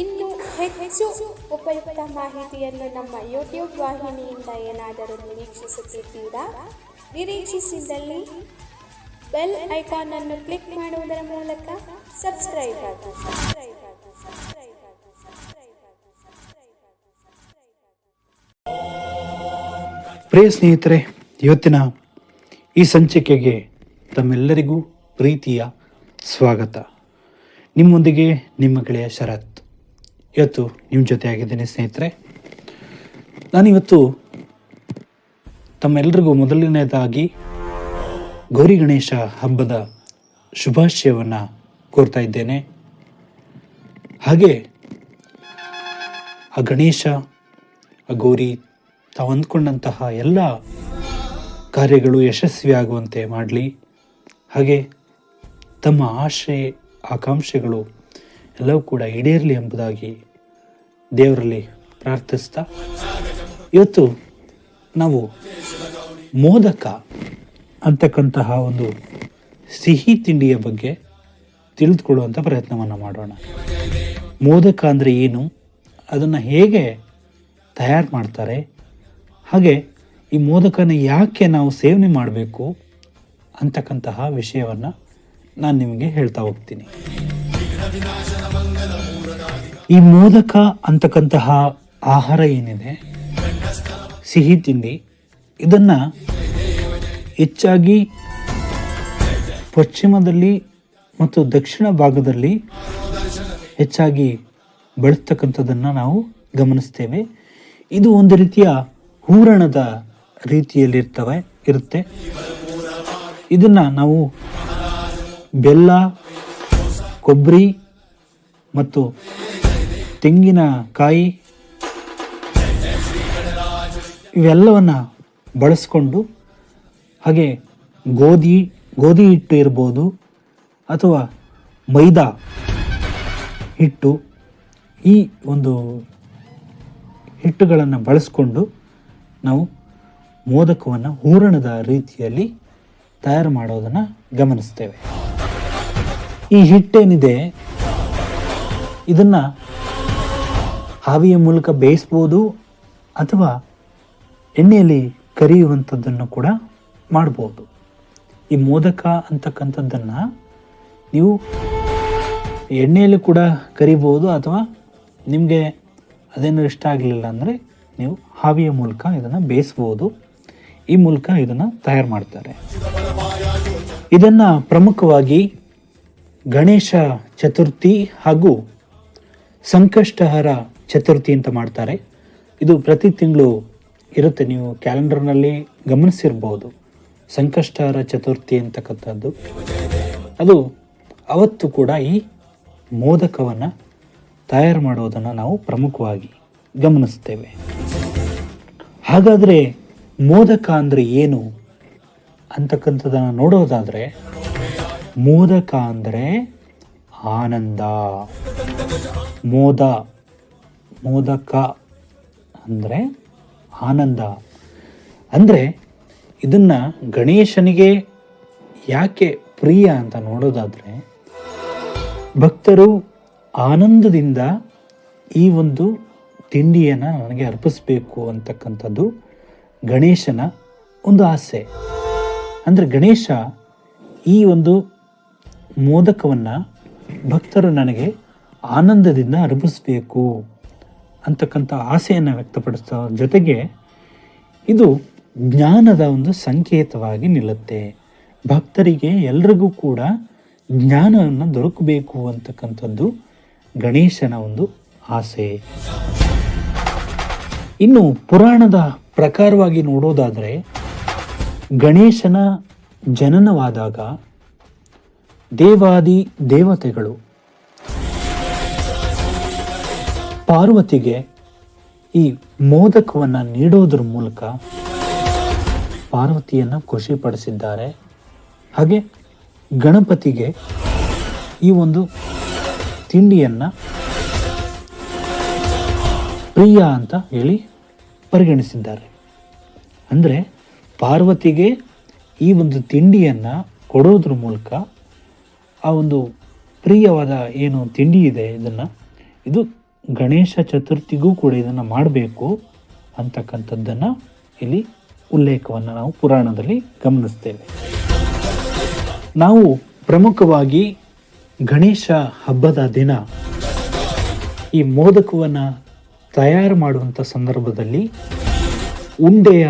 ಇನ್ನು ಹೆಚ್ಚು ಉಪಯುಕ್ತ ಮಾಹಿತಿಯನ್ನು ನಮ್ಮ ಯೂಟ್ಯೂಬ್ ವಾಹಿನಿಯಿಂದ ಏನಾದರೂ ನಿರೀಕ್ಷಿಸುತ್ತಿದ್ದೀರಾ? ನಿರೀಕ್ಷಿಸಿದಲ್ಲಿ ಬೆಲ್ ಐಕಾನ್ ಅನ್ನು ಕ್ಲಿಕ್ ಮಾಡುವುದರ ಮೂಲಕ ಸಬ್ಸ್ಕ್ರೈಬ್ ಆಗಿ ಆಗಿ ಆಗಿ ಆಗಿ ಆಗಿ. ಪ್ರಿಯ ಸ್ನೇಹಿತರೆ, ಇವತ್ತಿನ ಈ ಸಂಚಿಕೆಗೆ ತಮ್ಮೆಲ್ಲರಿಗೂ ಪ್ರೀತಿಯ ಸ್ವಾಗತ. ನಿಮ್ಮೊಂದಿಗೆ ನಿಮ್ಮ ಗೆಳೆಯ ಶರತ್. ಇವತ್ತು ನಿಮ್ಮ ಜೊತೆ ಆಗಿದ್ದೇನೆ ಸ್ನೇಹಿತರೆ. ನಾನಿವತ್ತು ತಮ್ಮೆಲ್ಲರಿಗೂ ಮೊದಲನೇದಾಗಿ ಗೌರಿ ಗಣೇಶ ಹಬ್ಬದ ಶುಭಾಶಯವನ್ನು ಕೋರ್ತಾ ಇದ್ದೇನೆ. ಹಾಗೆ ಆ ಗಣೇಶ, ಆ ಗೌರಿ ತಾವು ಅಂದ್ಕೊಂಡಂತಹ ಎಲ್ಲ ಕಾರ್ಯಗಳು ಯಶಸ್ವಿಯಾಗುವಂತೆ ಮಾಡಲಿ. ಹಾಗೆ ತಮ್ಮ ಆಶೆ, ಆಕಾಂಕ್ಷೆಗಳು ಎಲ್ಲವೂ ಕೂಡ ಈಡೇರಲಿ ಎಂಬುದಾಗಿ ದೇವರಲ್ಲಿ ಪ್ರಾರ್ಥಿಸ್ತಾ, ಇವತ್ತು ನಾವು ಮೋದಕ ಅಂತಕ್ಕಂತಹ ಒಂದು ಸಿಹಿ ತಿಂಡಿಯ ಬಗ್ಗೆ ತಿಳಿದುಕೊಳ್ಳುವಂಥ ಪ್ರಯತ್ನವನ್ನು ಮಾಡೋಣ. ಮೋದಕ ಅಂದರೆ ಏನು? ಅದನ್ನು ಹೇಗೆ ತಯಾರು ಮಾಡ್ತಾರೆ? ಹಾಗೆ ಈ ಮೋದಕನ ಯಾಕೆ ನಾವು ಸೇವನೆ ಮಾಡಬೇಕು ಅಂತಕ್ಕಂತಹ ವಿಷಯವನ್ನು ನಾನು ನಿಮಗೆ ಹೇಳ್ತಾ ಹೋಗ್ತೀನಿ. ಈ ಮೋದಕ ಅಂತಕ್ಕಂತಹ ಆಹಾರ ಏನಿದೆ? ಸಿಹಿ ತಿಂಡಿ. ಇದನ್ನು ಹೆಚ್ಚಾಗಿ ಪಶ್ಚಿಮದಲ್ಲಿ ಮತ್ತು ದಕ್ಷಿಣ ಭಾಗದಲ್ಲಿ ಹೆಚ್ಚಾಗಿ ಬಳಸ್ತಕ್ಕಂಥದ್ದನ್ನು ನಾವು ಗಮನಿಸ್ತೇವೆ. ಇದು ಒಂದು ರೀತಿಯ ಹೂರಣದ ರೀತಿಯಲ್ಲಿರ್ತವೆ, ಇರುತ್ತೆ. ಇದನ್ನು ನಾವು ಬೆಲ್ಲ, ಕೊಬ್ಬರಿ ಮತ್ತು ತೆಂಗಿನಕಾಯಿ ಇವೆಲ್ಲವನ್ನು ಬಳಸಿಕೊಂಡು ಹಾಗೆ ಗೋಧಿ ಗೋಧಿ ಹಿಟ್ಟು ಇರ್ಬೋದು ಅಥವಾ ಮೈದಾ ಹಿಟ್ಟು ಈ ಒಂದು ಹಿಟ್ಟುಗಳನ್ನು ಬಳಸಿಕೊಂಡು ನಾವು ಮೋದಕವನ್ನು ಹೂರಣದ ರೀತಿಯಲ್ಲಿ ತಯಾರು ಮಾಡೋದನ್ನು ಗಮನಿಸ್ತೇವೆ. ಈ ಹಿಟ್ಟೇನಿದೆ ಇದನ್ನು ಹಾವಿಯ ಮೂಲಕ ಬೇಯಿಸ್ಬೋದು ಅಥವಾ ಎಣ್ಣೆಯಲ್ಲಿ ಕರಿಯುವಂಥದ್ದನ್ನು ಕೂಡ ಮಾಡ್ಬೋದು. ಈ ಮೋದಕ ಅಂತಕ್ಕಂಥದ್ದನ್ನು ನೀವು ಎಣ್ಣೆಯಲ್ಲಿ ಕೂಡ ಕರಿಬೋದು ಅಥವಾ ನಿಮಗೆ ಅದೇನು ಇಷ್ಟ ಆಗಲಿಲ್ಲ ಅಂದರೆ ನೀವು ಹಾವಿಯ ಮೂಲಕ ಇದನ್ನು ಬೇಯಿಸ್ಬೋದು. ಈ ಮೂಲಕ ಇದನ್ನು ತಯಾರು ಮಾಡ್ತಾರೆ. ಇದನ್ನು ಪ್ರಮುಖವಾಗಿ ಗಣೇಶ ಚತುರ್ಥಿ ಹಾಗೂ ಸಂಕಷ್ಟಹರ ಚತುರ್ಥಿ ಅಂತ ಮಾಡ್ತಾರೆ. ಇದು ಪ್ರತಿ ತಿಂಗಳು ಇರುತ್ತೆ. ನೀವು ಕ್ಯಾಲೆಂಡರ್ನಲ್ಲಿ ಗಮನಿಸಿರ್ಬೋದು. ಸಂಕಷ್ಟಹರ ಚತುರ್ಥಿ ಅಂತಕ್ಕಂಥದ್ದು. ಅದು ಅವತ್ತು ಕೂಡ ಈ ಮೋದಕವನ್ನು ತಯಾರು ಮಾಡೋದನ್ನು ನಾವು ಪ್ರಮುಖವಾಗಿ ಗಮನಿಸ್ತೇವೆ. ಹಾಗಾದರೆ ಮೋದಕ ಅಂದರೆ ಏನು ಅಂತಕ್ಕಂಥದ್ದನ್ನು ನೋಡೋದಾದರೆ, ಮೋದಕ ಅಂದರೆ ಆನಂದ. ಮೋದ, ಮೋದಕ ಅಂದರೆ ಆನಂದ. ಅಂದರೆ ಇದನ್ನು ಗಣೇಶನಿಗೆ ಯಾಕೆ ಪ್ರಿಯ ಅಂತ ನೋಡೋದಾದರೆ ಭಕ್ತರು ಆನಂದದಿಂದ ಈ ಒಂದು ತಿಂಡಿಯನ್ನು ನನಗೆ ಅರ್ಪಿಸಬೇಕು ಅಂತಕ್ಕಂಥದ್ದು ಗಣೇಶನ ಒಂದು ಆಸೆ. ಅಂದರೆ ಗಣೇಶ ಈ ಒಂದು ಮೋದಕವನ್ನು ಭಕ್ತರು ನನಗೆ ಆನಂದದಿಂದ ಅರ್ಪಿಸಬೇಕು ಅಂತಕ್ಕಂಥ ಆಸೆಯನ್ನು ವ್ಯಕ್ತಪಡಿಸೋ ಜೊತೆಗೆ ಇದು ಜ್ಞಾನದ ಒಂದು ಸಂಕೇತವಾಗಿ ನಿಲ್ಲುತ್ತೆ. ಭಕ್ತರಿಗೆ ಎಲ್ರಿಗೂ ಕೂಡ ಜ್ಞಾನವನ್ನು ದೊರಕಬೇಕು ಅಂತಕ್ಕಂಥದ್ದು ಗಣೇಶನ ಒಂದು ಆಸೆ. ಇನ್ನು ಪುರಾಣದ ಪ್ರಕಾರವಾಗಿ ನೋಡೋದಾದರೆ ಗಣೇಶನ ಜನನವಾದಾಗ ದೇವಾದಿ ದೇವತೆಗಳು. ಪಾರ್ವತಿಗೆ ಈ ಮೋದಕವನ್ನು ನೀಡೋದ್ರ ಮೂಲಕ ಪಾರ್ವತಿಯನ್ನು ಖುಷಿಪಡಿಸಿದ್ದಾರೆ. ಹಾಗೆ ಗಣಪತಿಗೆ ಈ ಒಂದು ತಿಂಡಿಯನ್ನು ಪ್ರಿಯ ಅಂತ ಹೇಳಿ ಪರಿಗಣಿಸಿದ್ದಾರೆ. ಅಂದರೆ ಪಾರ್ವತಿಗೆ ಈ ಒಂದು ತಿಂಡಿಯನ್ನು ಕೊಡೋದ್ರ ಮೂಲಕ ಆ ಒಂದು ಪ್ರಿಯವಾದ ಏನು ತಿಂಡಿ ಇದೆ ಇದನ್ನು, ಇದು ಗಣೇಶ ಚತುರ್ಥಿಗೂ ಕೂಡ ಇದನ್ನು ಮಾಡಬೇಕು ಅಂತಕ್ಕಂಥದ್ದನ್ನು ಇಲ್ಲಿ ಉಲ್ಲೇಖವನ್ನು ನಾವು ಪುರಾಣದಲ್ಲಿ ಗಮನಿಸ್ತೇವೆ. ನಾವು ಪ್ರಮುಖವಾಗಿ ಗಣೇಶ ಹಬ್ಬದ ದಿನ ಈ ಮೋದಕವನ್ನು ತಯಾರು ಮಾಡುವಂಥ ಸಂದರ್ಭದಲ್ಲಿ ಉಂಡೆಯ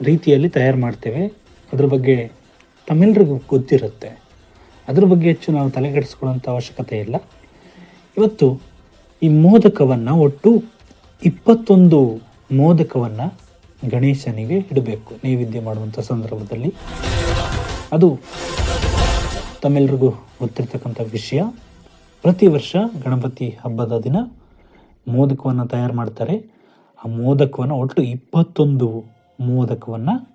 ರೀತಿಯಲ್ಲಿ ತಯಾರು ಮಾಡ್ತೇವೆ. ಅದ್ರ ಬಗ್ಗೆ ತಮ್ಮೆಲ್ಲರಿಗೂ ಗೊತ್ತಿರುತ್ತೆ. ಅದ್ರ ಬಗ್ಗೆ ಹೆಚ್ಚು ನಾವು ತಲೆಗೆಡಿಸ್ಕೊಳ್ಳೋಂಥ ಅವಶ್ಯಕತೆ ಇಲ್ಲ. ಇವತ್ತು ಈ ಮೋದಕವನ್ನು ಒಟ್ಟು ಇಪ್ಪತ್ತೊಂದು ಮೋದಕವನ್ನು ಗಣೇಶನಿಗೆ ಇಡಬೇಕು ನೈವೇದ್ಯ ಮಾಡುವಂಥ ಸಂದರ್ಭದಲ್ಲಿ. ಅದು ತಮ್ಮೆಲ್ರಿಗೂ ಗೊತ್ತಿರ್ತಕ್ಕಂಥ ವಿಷಯ. ಪ್ರತಿ ವರ್ಷ ಗಣಪತಿ ಹಬ್ಬದ ದಿನ ಮೋದಕವನ್ನು ತಯಾರು ಮಾಡ್ತಾರೆ. ಆ ಮೋದಕವನ್ನು ಒಟ್ಟು ಇಪ್ಪತ್ತೊಂದು ಮೋದಕವನ್ನು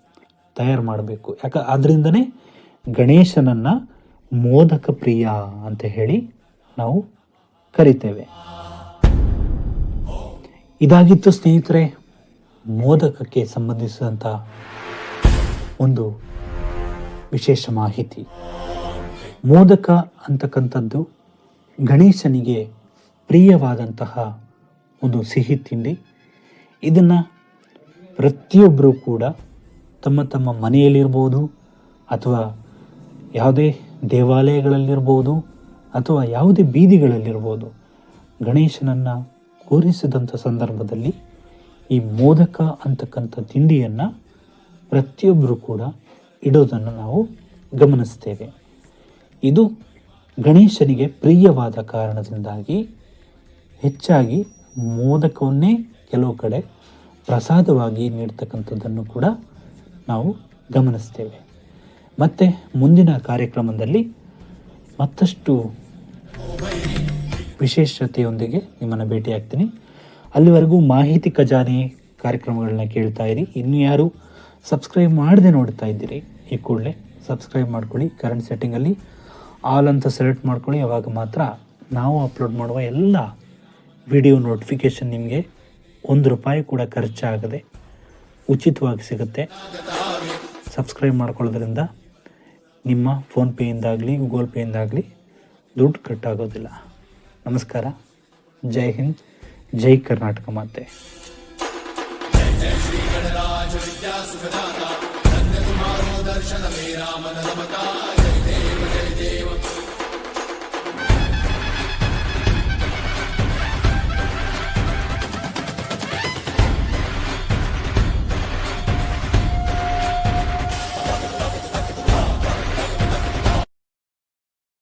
ತಯಾರು ಮಾಡಬೇಕು. ಯಾಕೆ ಅದರಿಂದನೇ ಗಣೇಶನನ್ನು ಮೋದಕ ಪ್ರಿಯ ಅಂತ ಹೇಳಿ ನಾವು ಕರಿತೇವೆ. ಇದಾಗಿತ್ತು ಸ್ನೇಹಿತರೆ, ಮೋದಕಕ್ಕೆ ಸಂಬಂಧಿಸಿದಂಥ ಒಂದು ವಿಶೇಷ ಮಾಹಿತಿ. ಮೋದಕ ಅಂತಕ್ಕಂಥದ್ದು ಗಣೇಶನಿಗೆ ಪ್ರಿಯವಾದಂತಹ ಒಂದು ಸಿಹಿ ತಿಂಡಿ. ಇದನ್ನು ಪ್ರತಿಯೊಬ್ಬರೂ ಕೂಡ ತಮ್ಮ ತಮ್ಮ ಮನೆಯಲ್ಲಿರ್ಬೋದು ಅಥವಾ ಯಾವುದೇ ದೇವಾಲಯಗಳಲ್ಲಿರ್ಬೋದು ಅಥವಾ ಯಾವುದೇ ಬೀದಿಗಳಲ್ಲಿರ್ಬೋದು ಗಣೇಶನನ್ನು ಕೂರಿಸಿದಂಥ ಸಂದರ್ಭದಲ್ಲಿ ಈ ಮೋದಕ ಅಂತಕ್ಕಂಥ ತಿಂಡಿಯನ್ನು ಪ್ರತಿಯೊಬ್ಬರು ಕೂಡ ಇಡೋದನ್ನು ನಾವು ಗಮನಿಸ್ತೇವೆ. ಇದು ಗಣೇಶನಿಗೆ ಪ್ರಿಯವಾದ ಕಾರಣದಿಂದಾಗಿ ಹೆಚ್ಚಾಗಿ ಮೋದಕವನ್ನೇ ಕೆಲವು ಕಡೆ ಪ್ರಸಾದವಾಗಿ ನೀಡ್ತಕ್ಕಂಥದ್ದನ್ನು ಕೂಡ ನಾವು ಗಮನಿಸ್ತೇವೆ. ಮತ್ತು ಮುಂದಿನ ಕಾರ್ಯಕ್ರಮದಲ್ಲಿ ಮತ್ತಷ್ಟು ವಿಶೇಷತೆಯೊಂದಿಗೆ ನಿಮ್ಮನ್ನು ಭೇಟಿಯಾಗ್ತೀನಿ. ಅಲ್ಲಿವರೆಗೂ ಮಾಹಿತಿ ಖಜಾನೆ ಕಾರ್ಯಕ್ರಮಗಳನ್ನ ಕೇಳ್ತಾ ಇರಿ. ಇನ್ನು ಯಾರು ಸಬ್ಸ್ಕ್ರೈಬ್ ಮಾಡದೆ ನೋಡ್ತಾ ಇದ್ದೀರಿ, ಈ ಕೂಡಲೇ ಸಬ್ಸ್ಕ್ರೈಬ್ ಮಾಡ್ಕೊಳ್ಳಿ. ಕರೆಂಟ್ ಸೆಟ್ಟಿಂಗಲ್ಲಿ ಆಲ್ ಅಂತ ಸೆಲೆಕ್ಟ್ ಮಾಡ್ಕೊಳ್ಳಿ. ಅವಾಗ ಮಾತ್ರ ನಾವು ಅಪ್ಲೋಡ್ ಮಾಡುವ ಎಲ್ಲ ವಿಡಿಯೋ ನೋಟಿಫಿಕೇಷನ್ ನಿಮಗೆ ಒಂದು ರೂಪಾಯಿ ಕೂಡ ಖರ್ಚಾಗದೆ ಉಚಿತವಾಗಿ ಸಿಗುತ್ತೆ. ಸಬ್ಸ್ಕ್ರೈಬ್ ಮಾಡ್ಕೊಳ್ಳೋದ್ರಿಂದ ನಿಮ್ಮ ಫೋನ್ಪೇಯಿಂದಾಗಲಿ ಗೂಗಲ್ ಪೇಯಿಂದಾಗಲಿ ದುಡ್ಡು ಕಟ್ಟಾಗೋದಿಲ್ಲ ನಮಸ್ಕಾರ ಜೈ ಹಿಂದ್ ಜೈ ಕರ್ನಾಟಕ ಮಾತೆ दर्शन मेरा मन रमता जय देव जय देव